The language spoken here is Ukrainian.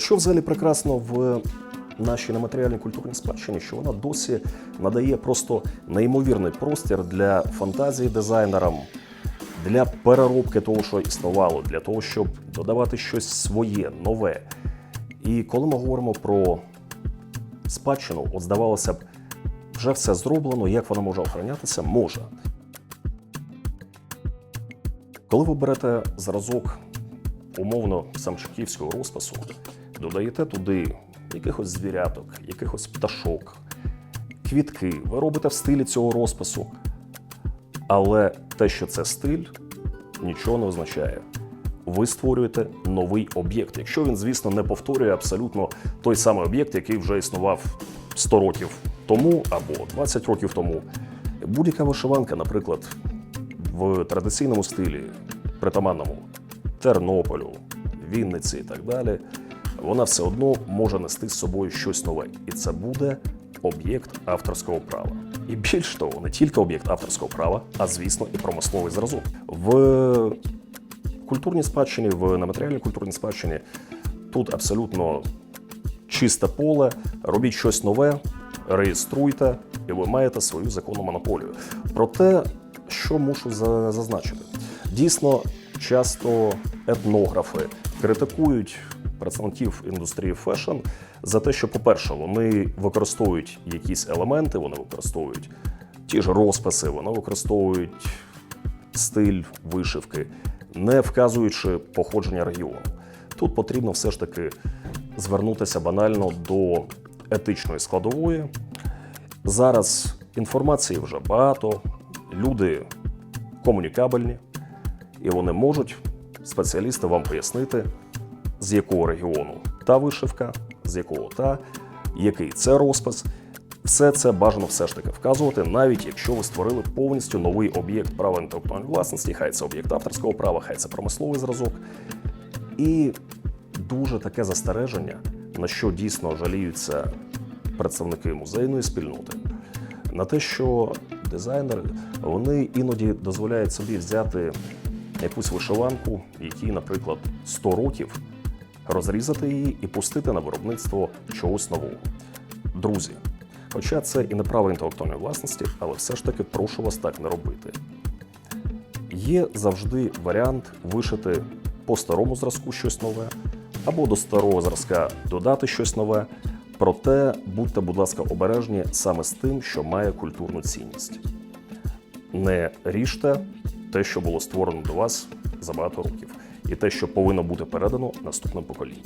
що взагалі прекрасно в нашій нематеріальній культурній спадщині, що вона досі надає просто неймовірний простір для фантазії дизайнерам, для переробки того, що існувало, для того, щоб додавати щось своє, нове. І коли ми говоримо про спадщину, от здавалося б, вже все зроблено, як вона може охоронятися? Може. Коли ви берете зразок умовно самчиківського розпису, додаєте туди якихось звіряток, якихось пташок, квітки, ви робите в стилі цього розпису. Але те, що це стиль, нічого не означає. Ви створюєте новий об'єкт, якщо він, звісно, не повторює абсолютно той самий об'єкт, який вже існував 100 років тому або 20 років тому. Будь-яка вишиванка, наприклад, в традиційному стилі, притаманному Тернополю, Вінниці і так далі, вона все одно може нести з собою щось нове. І це буде об'єкт авторського права. І більш того, не тільки об'єкт авторського права, а звісно, і промисловий зразок. В культурній спадщині, в нематеріальній культурній спадщині тут абсолютно чисте поле, робіть щось нове, реєструйте, і ви маєте свою законну монополію. Проте, що мушу зазначити, дійсно часто етнографи критикують представників індустрії фешн за те, що, по-перше, вони використовують якісь елементи, вони використовують ті ж розписи, вони використовують стиль вишивки, не вказуючи походження регіону. Тут потрібно все ж таки звернутися банально до етичної складової. Зараз інформації вже багато, люди комунікабельні, і вони можуть, спеціалісти, вам пояснити, з якого регіону та вишивка, з якого та, який це розпис. Все це бажано все ж таки вказувати, навіть якщо ви створили повністю новий об'єкт права інтелектуальної власності, хай це об'єкт авторського права, хай це промисловий зразок. І дуже таке застереження, на що дійсно жаліються представники музейної спільноти, на те, що дизайнери вони іноді дозволяють собі взяти якусь вишиванку, якій, наприклад, 100 років, розрізати її і пустити на виробництво чогось нового. Друзі, хоча це і не право інтелектуальної власності, але все ж таки прошу вас так не робити. Є завжди варіант вишити по старому зразку щось нове, або до старого зразка додати щось нове. Проте будьте, будь ласка, обережні саме з тим, що має культурну цінність. Не ріжте те, що було створено до вас за багато років, і те, що повинно бути передано наступним поколінням.